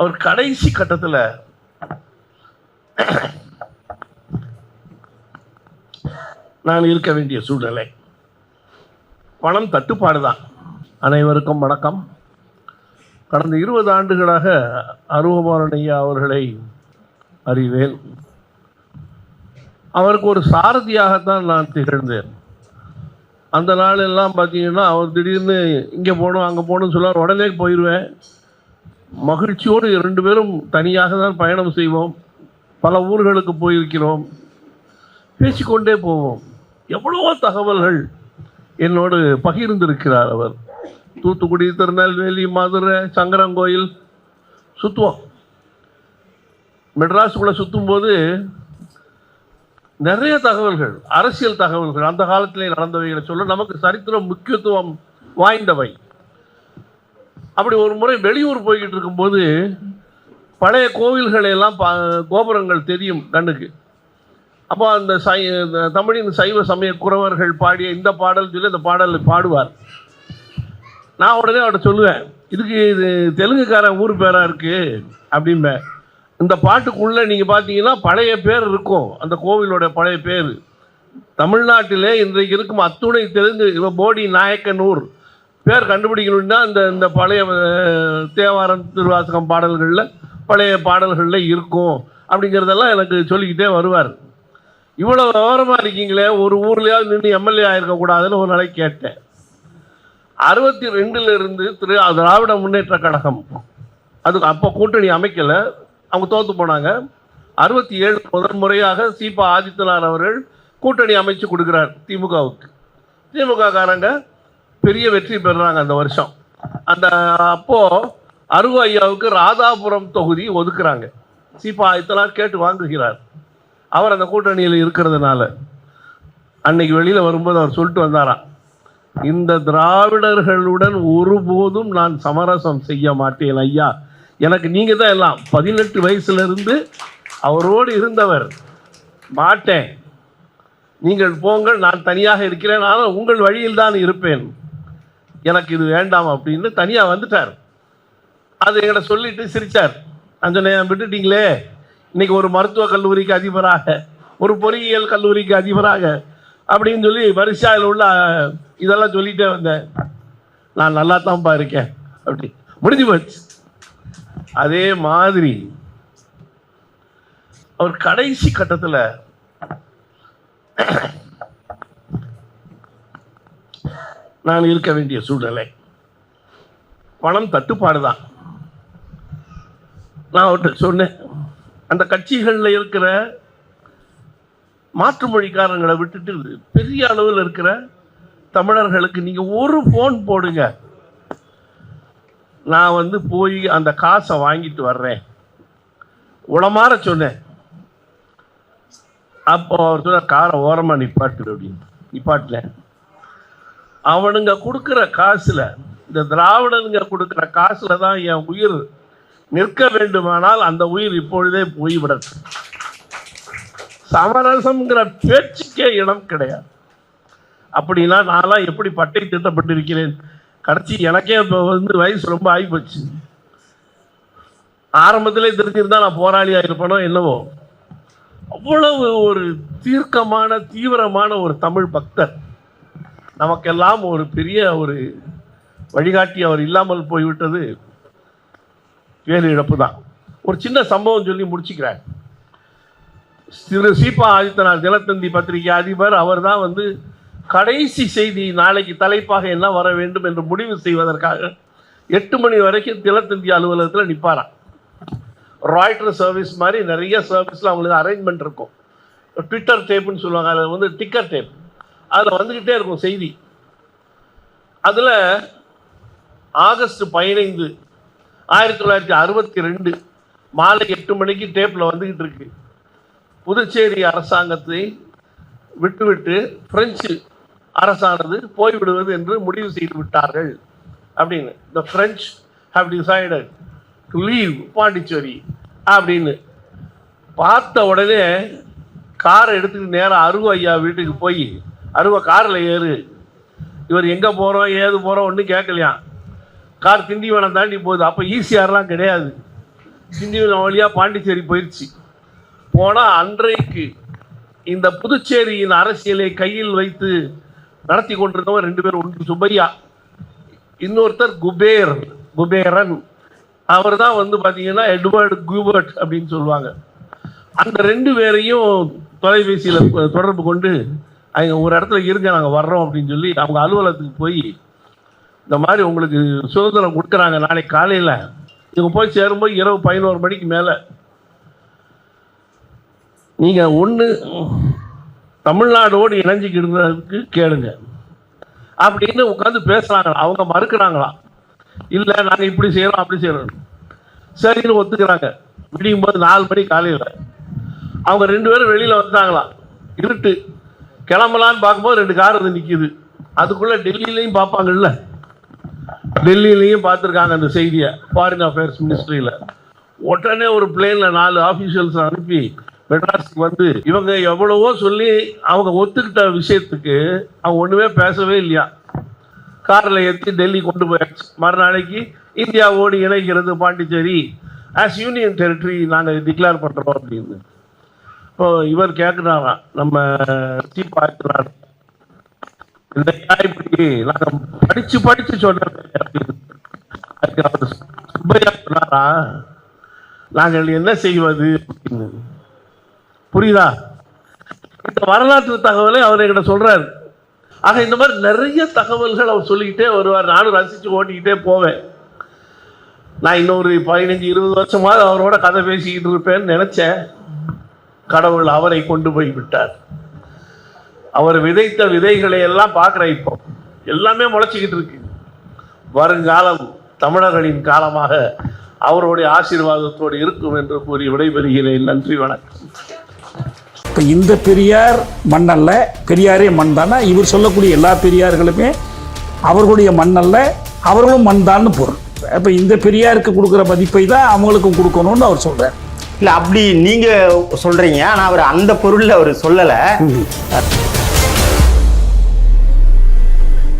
அவர் கடைசி கட்டத்தில் நான் இருக்க வேண்டிய சூழ்நிலை. பணம் தட்டுப்பாடு தான் அனைவருக்கும் வணக்கம். கடந்த இருபது ஆண்டுகளாக அருவமாறன் ஐயா அவர்களை அறிவேன். அவருக்கு ஒரு சாரதியாகத்தான் நான் திகழ்ந்தேன். அந்த நாளெல்லாம் பார்த்தீங்கன்னா அவர் திடீர்னு இங்கே போகணும் அங்கே போகணும்னு சொல்லுவார் உடனே போயிடுவேன் மகிழ்ச்சியோடு ரெண்டு பேரும் தனியாக தான் பயணம் செய்வோம். பல ஊர்களுக்கு போயிருக்கிறோம். பேசிக்கொண்டே போவோம். எவ்வளவோ தகவல்கள் என்னோடு பகிர்ந்திருக்கிறார் அவர். தூத்துக்குடி திருநெல்வேலி மதுரை சங்கரங்கோயில் சுற்றுவோம் மெட்ராஸுக்குள்ளே சுற்றும்போது நிறைய தகவல்கள் அரசியல் தகவல்கள் அந்த காலத்திலே நடந்தவைகளை சொல்ல நமக்கு சரித்திரம் முக்கியத்துவம் வாய்ந்தவை. அப்படி ஒரு முறை வெளியூர் போய்கிட்டு இருக்கும்போது பழைய கோவில்களை எல்லாம் பா கோபுரங்கள் தெரியும் கண்ணுக்கு. அப்போ அந்த சை இந்த தமிழின் சைவ சமய குறவர்கள் பாடிய இந்த பாடல் சொல்லி அந்த பாடல் பாடுவார். நான் உடனே அவர்கிட்ட சொல்லுவேன் இதுக்கு இது தெலுங்குக்காரன் ஊர் பேராக இருக்குது அப்படிம்பேன். இந்த பாட்டுக்குள்ளே நீங்கள் பார்த்தீங்கன்னா பழைய பேர் இருக்கும் அந்த கோவிலோட பழைய பேர். தமிழ்நாட்டிலே இன்றைக்கு இருக்கும் அத்துணை தெலுங்கு இவ போடி நாயக்கனூர். பேர் கண்டுபிடிக்கணும்னா அந்த இந்த பழைய தேவாரம் திருவாசகம் பாடல்களில் பழைய பாடல்களில் இருக்கும் அப்படிங்கிறதெல்லாம் எனக்கு சொல்லிக்கிட்டே வருவார். இவ்வளோ விவரமாக இருக்கீங்களே ஒரு ஊர்லேயாவது நின்று எம்எல்ஏ ஆயிருக்கக்கூடாதுன்னு ஒரு நாளைக்கு கேட்டேன். அறுபத்தி ரெண்டுலேருந்து திரு திராவிட முன்னேற்ற கழகம். அது அப்போ கூட்டணி அமைக்கலை. அவங்க தோற்று போனாங்க. அறுபத்தி ஏழு முதல் முறையாக சீபா ஆதித்யநாத் அவர்கள் கூட்டணி அமைச்சு கொடுக்குறார் திமுகவுக்கு. திமுக காரங்க பெரிய வெற்றி பெறுறாங்க அந்த வருஷம். அந்த அப்போ அருகு ஐயாவுக்கு ராதாபுரம் தொகுதி ஒதுக்குறாங்க. சீபா ஆதித்யநாத் கேட்டு வாங்குகிறார். அவர் அந்த கூட்டணியில் இருக்கிறதுனால. அன்னைக்கு வெளியில் வரும்போது அவர் சொல்லிட்டு வந்தாராம் இந்த திராவிடர்களுடன் ஒருபோதும் நான் சமரசம் செய்ய மாட்டேன் ஐயா. எனக்கு நீங்கள் தான் எல்லாம் பதினெட்டு வயசுலேருந்து அவரோடு இருந்தவர். மாட்டேன். நீங்கள் போங்கள் நான் தனியாக இருக்கிறேன். ஆனால் உங்கள் வழியில் தான் இருப்பேன். எனக்கு இது வேண்டாம் அப்படின்னு தனியாக வந்துட்டார். அது எங்கிட்ட சொல்லிட்டு சிரிச்சார். அஞ்சனையா விட்டுட்டீங்களே. இன்னைக்கு ஒரு மருத்துவக் கல்லூரிக்கு அதிபராக ஒரு பொறியியல் கல்லூரிக்கு அதிபராக அப்படின்னு சொல்லி வரிசையில் உள்ள இதெல்லாம் சொல்லிட்டே வந்தேன். நான் நல்லா தான்ப்பா இருக்கேன். அப்படி முடிஞ்சு போச்சு. அதே மாதிரி அவர் கடைசி கட்டத்தில் நான் இருக்க வேண்டிய சூழ்நிலை. பணம் தட்டுப்பாடு தான் நான் அவர்கிட்ட சொன்னேன் அந்த கட்சிகளில் இருக்கிற மாற்று மொழிக்காரங்களை விட்டுட்டு பெரிய அளவில் இருக்கிற தமிழர்களுக்கு நீங்கள் ஒரு ஃபோன் போடுங்க. நான் வந்து போய் அந்த காசை வாங்கிட்டு வர்றேன். உளமாற சொன்னேன். அப்போ அவர் சொன்ன காரை ஓரமாக நிப்பாட்டு அப்படின்னு. நிப்பாட்டல அவனுங்க கொடுக்குற காசில் இந்த திராவிடனுங்க கொடுக்குற காசில் தான் என் உயிர் நிற்க வேண்டுமானால் அந்த உயிர் இப்பொழுதே போய்விடட்டும். சமரசம்ங்கிற பேச்சுக்கே இடம் கிடையாது. அப்படின்னா நான்லாம் எப்படி பட்டை திட்டப்பட்டிருக்கிறேன்? கடைசி எனக்கே இப்போ வந்து வயசு ரொம்ப ஆகிப்போச்சு. ஆரம்பத்திலே தெரிஞ்சிருந்தா நான் போராளியாக இருப்பேனோ என்னவோ. அவ்வளவு ஒரு தீர்க்கமான தீவிரமான ஒரு தமிழ் பக்தர். நமக்கெல்லாம் ஒரு பெரிய ஒரு வழிகாட்டி அவர் இல்லாமல் போய்விட்டது பேரிழப்பு தான். ஒரு சின்ன சம்பவம் சொல்லி முடிச்சுக்கிறேன். திரு சீபா ஆதித்தனார் தினத்தந்தி பத்திரிகை அதிபர் அவர் தான் வந்து கடைசி செய்தி நாளைக்கு தலைப்பாக என்ன வர வேண்டும் என்று முடிவு செய்வதற்காக எட்டு மணி வரைக்கும் தினத்தந்தி அலுவலகத்தில் நிற்பாராம் ராய்டர் சர்வீஸ் மாதிரி நிறைய சர்வீஸில் அவங்களுக்கு அரேஞ்ச்மெண்ட் இருக்கும். ட்விட்டர் டேப்புன்னு சொல்லுவாங்க அதில் வந்து டிக்கர் டேப் அதில் வந்துக்கிட்டே இருக்கும் செய்தி. அதில் ஆகஸ்ட் பதினைந்து ஆயிரத்தி தொள்ளாயிரத்தி அறுபத்தி ரெண்டு மாலை எட்டு மணிக்கு டேப்பில் வந்துக்கிட்டு இருக்கு. புதுச்சேரி அரசாங்கத்தை விட்டுவிட்டு பிரெஞ்சு அரசானது போய்விடுவது என்று முடிவு செய்து விட்டார்கள் அப்படின்னு. The French have decided to leave Pondicherry அப்படின்னு. பார்த்த உடனே காரை எடுத்துட்டு நேராக அருகு ஐயா வீட்டுக்கு போய் அருவ காரில் ஏறு. இவர் எங்கே போகிறோம் ஏது போகிறோம் ஒன்றும் கேட்கலையாம் கார் திண்டிவனம் தாண்டி போகுது. அப்போ ஈசிஆர்லாம் கிடையாது. திண்டிவனம் வழியாக பாண்டிச்சேரி போயிடுச்சு போனால் அன்றைக்கு இந்த புதுச்சேரியின் அரசியலை கையில் வைத்து நடத்தி கொண்டிருந்தவன் ரெண்டு பேர் ஒன்று சுப்பையா இன்னொருத்தர் குபேர் குபேரன். அவர் தான் வந்து பார்த்தீங்கன்னா எட்வர்டு குபர்ட் அப்படின்னு சொல்லுவாங்க. அந்த ரெண்டு பேரையும் தொலைபேசியில் தொடர்பு கொண்டு அவங்க ஒரு இடத்துல இருங்க நாங்கள் வர்றோம் அப்படின்னு சொல்லி அவங்க அலுவலகத்துக்கு போய் இந்த மாதிரி உங்களுக்கு சுதந்திரம் கொடுக்குறாங்க. நாளைக்கு காலையில் இவங்க போய் சேரும்போது இரவு பதினோரு மணிக்கு மேலே நீங்கள் ஒன்று தமிழ்நாடோடு இணைஞ்சிக்கிடுறதுக்கு கேளுங்க. அப்படின்னு உட்காந்து பேசுகிறாங்களா அவங்க மறுக்கிறாங்களா? இல்லை நாங்கள் இப்படி செய்கிறோம் அப்படி செய்கிறோம் சரின்னு ஒத்துக்கிறாங்க. விடியும் போது நாலு மணி காலையில் அவங்க ரெண்டு பேரும் வெளியில் வந்தாங்களா? இருட்டு. கிளம்பலான்னு பார்க்கும்போது ரெண்டு கார் வந்து நிற்கிது அதுக்குள்ளே டெல்லியிலையும் பார்ப்பாங்கல்ல? டெல்லியிலையும் பார்த்துருக்காங்க அந்த செய்தியை ஃபாரின் அஃபேர்ஸ் மினிஸ்ட்ரியில் உடனே ஒரு பிளேனில் நாலு ஆஃபீஷியல்ஸ் அனுப்பி மெட்ராஸுக்கு வந்து இவங்க எவ்வளவோ சொல்லி அவங்க ஒத்துக்கிட்ட விஷயத்துக்கு அவங்க ஒன்றுமே பேசவே இல்லையா? காரில் ஏற்றி டெல்லி கொண்டு போயாச்சு. மறுநாளைக்கு இந்தியாவோடு இணைக்கிறது பாண்டிச்சேரி. ஆஸ் யூனியன் டெரிட்டரி நாங்கள் டிக்ளேர் பண்ணுறோம் அப்படின்னு. இப்போ இவர் கேட்குறாராம் நம்ம சீஃப் இந்த இப்படி நாங்கள் படித்து படித்து சொன்னது அதுக்கு அவர் சுப்பையா சொன்னாரா? நாங்கள் என்ன செய்வது அப்படின்னு. புரியுதா? இந்த வரலாற்று தகவலை அவர் என்கிட்ட சொல்றாரு. ஆக இந்த மாதிரி நிறைய தகவல்கள் அவர் சொல்லிக்கிட்டே வருவார். நானும் ரசித்து ஓட்டிக்கிட்டே போவேன். நான் இன்னொரு பதினஞ்சு இருபது வருஷமாவது அவரோட கதை பேசிக்கிட்டு இருப்பேன்னு நினச்சேன். கடவுள் அவரை கொண்டு போய் விட்டார். அவர் விதைத்த விதைகளை எல்லாம் பார்க்குறேன் இப்போ எல்லாமே முளைச்சிக்கிட்டு இருக்கு. வருங்காலம் தமிழர்களின் காலமாக அவருடைய ஆசீர்வாதத்தோடு இருக்கும் என்று கூறி விடைபெறுகிறேன். நன்றி வணக்கம். இப்போ இந்த பெரியார் மண்ணல்ல பெரியாரே மண் தானே? இவர் சொல்லக்கூடிய எல்லா பெரியார்களுமே அவர்களுடைய மண்ணல்ல அவர்களும் மண் தான்னு பொருள். அப்போ இந்த பெரியாருக்கு கொடுக்குற மதிப்பை தான் அவங்களுக்கும் கொடுக்கணும்னு அவர் சொல்கிறார் இல்ல அப்படி நீங்க சொல்றீங்க. ஆனா அவர் அந்த பொருள்ல அவர் சொல்லல.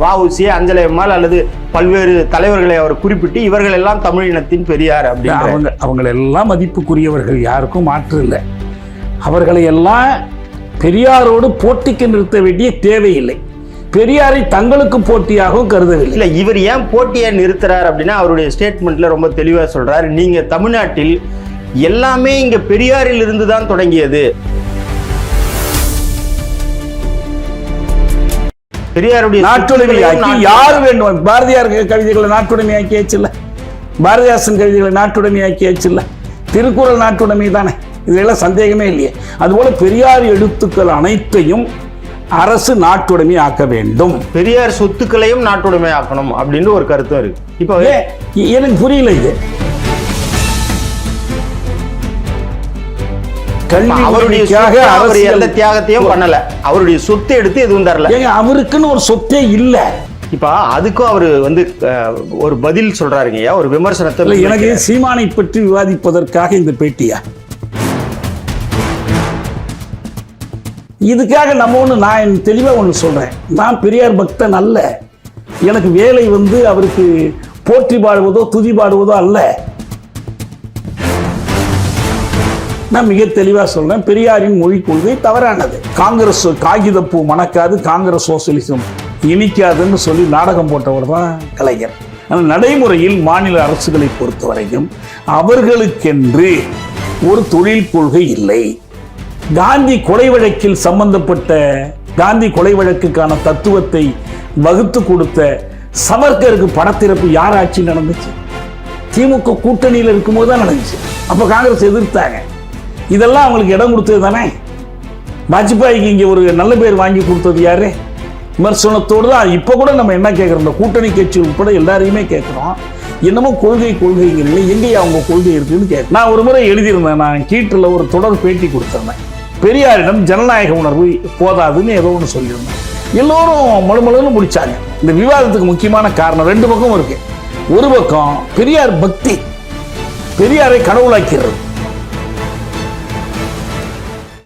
வஉசி அஞ்சலை அம்மாள் அல்லது பல்வேறு தலைவர்களை அவர் குறிப்பிட்டு இவர்கள் எல்லாம் தமிழ் இனத்தின் பெரியார் அப்படின்னு அவங்க அவங்களெல்லாம் மதிப்புக்குரியவர்கள். யாருக்கும் மாற்று இல்லை. அவர்களை எல்லாம் பெரியாரோடு போட்டிக்கு நிறுத்த வேண்டிய தேவையில்லை. பெரியாரை தங்களுக்கு போட்டியாகவும் கருதவில்லை. இல்ல இவர் ஏன் போட்டியை நிறுத்துறார் அப்படின்னா அவருடைய ஸ்டேட்மெண்ட்ல ரொம்ப தெளிவா சொல்றாரு. நீங்க தமிழ்நாட்டில் எல்லாமே இங்க பெரியாரில் இருந்து தான் தொடங்கியது. பெரியாருடைய நாட்டுடைமையாக்கி நாட்டு- யார் வேண்டும்? பாரதியார் கவிதைகளை நாட்டுடைமையாக்கியாச்சுல்ல பாரதிதாசன் கவிதைகளை நாட்டுடைமையாக்கியாச்சுல்ல திருக்குறள் நாட்டுடைமை தானே? இதெல்லாம் சந்தேகமே இல்லையே. அதுபோல பெரியார் எழுத்துக்கள் அனைத்தையும் அரசு நாட்டுடைமை ஆக்க வேண்டும். பெரியார் சொத்துக்களையும் நாட்டுடைமை ஆக்கணும் அப்படின்னு ஒரு கருத்தும் இருக்கு. இப்போ எனக்கு புரியல இது. கல்வி அவருடைய அவர் எந்த தியாகத்தையும் பண்ணல. அவருடைய சொத்தை எடுத்து எதுவும் தரல. அவருக்குன்னு ஒரு சொத்தே இல்ல. இப்ப அதுக்கும் அவர் வந்து ஒரு பதில் சொல்றாருங்க ஐயா, ஒரு விமர்சனத்தை எனக்கு சீமானை பற்றி விவாதிப்பதற்காக இந்த பேட்டியா? இதுக்காக நம்ம ஒன்று நான் தெளிவாக ஒன்று சொல்கிறேன் நான் பெரியார் பக்தன் அல்ல. எனக்கு வேலை வந்து அவருக்கு போற்றி பாடுவதோ துதி பாடுவதோ அல்ல. நான் மிக தெளிவாக சொல்றேன். பெரியாரின் மொழிக் கொள்கை தவறானது. காங்கிரஸ் காகிதப்பூ மணக்காது காங்கிரஸ் சோசியலிசம் இனிக்காதுன்னு சொல்லி நாடகம் போட்டவர் தான் கலைஞர். ஆனால் நடைமுறையில் மாநில அரசுகளை பொறுத்தவரையும் அவர்களுக்கென்று ஒரு தொழில் கொள்கை இல்லை. காந்தி கொலை வழக்கில் சம்பந்தப்பட்ட காந்தி கொலை வழக்குக்கான தத்துவத்தை வகுத்து கொடுத்த சவர்கருக்கு படத்திறப்பு யார் ஆட்சி நடந்துச்சு? திமுக கூட்டணியில் இருக்கும்போது தான் நடந்துச்சு. அப்போ காங்கிரஸ் எதிர்த்தாங்க. இதெல்லாம் அவங்களுக்கு இடம் கொடுத்தது தானே? வாஜ்பாய்க்கு இங்கே ஒரு நல்ல பேர் வாங்கி கொடுத்தது யாரு? விமர்சனத்தோடு தான். இப்போ கூட நம்ம என்ன கேட்குறோம் இந்த கூட்டணி கட்சி உட்பட எல்லாரையுமே கேட்குறோம் என்னமோ கொள்கை கொள்கைங்கிறீங்க எங்கேயா அவங்க கொள்கை இருக்குன்னு கேட்க நான் ஒரு முறை எழுதியிருந்தேன். நான் கீட்டில் ஒரு தொடர் பேட்டி கொடுத்திருந்தேன். பெரியாரிடம் ஜனநாயக உணர்வு போதாதுன்னு ஏதோ ஒன்று சொல்லியிருந்தேன். எல்லோரும் மழுமழுன்னு முடிச்சாங்க. இந்த விவாதத்துக்கு முக்கியமான காரணம் ரெண்டு பக்கம் இருக்கு. ஒரு பக்கம் பெரியார் பக்தி பெரியாரை கடவுளாக்கிறது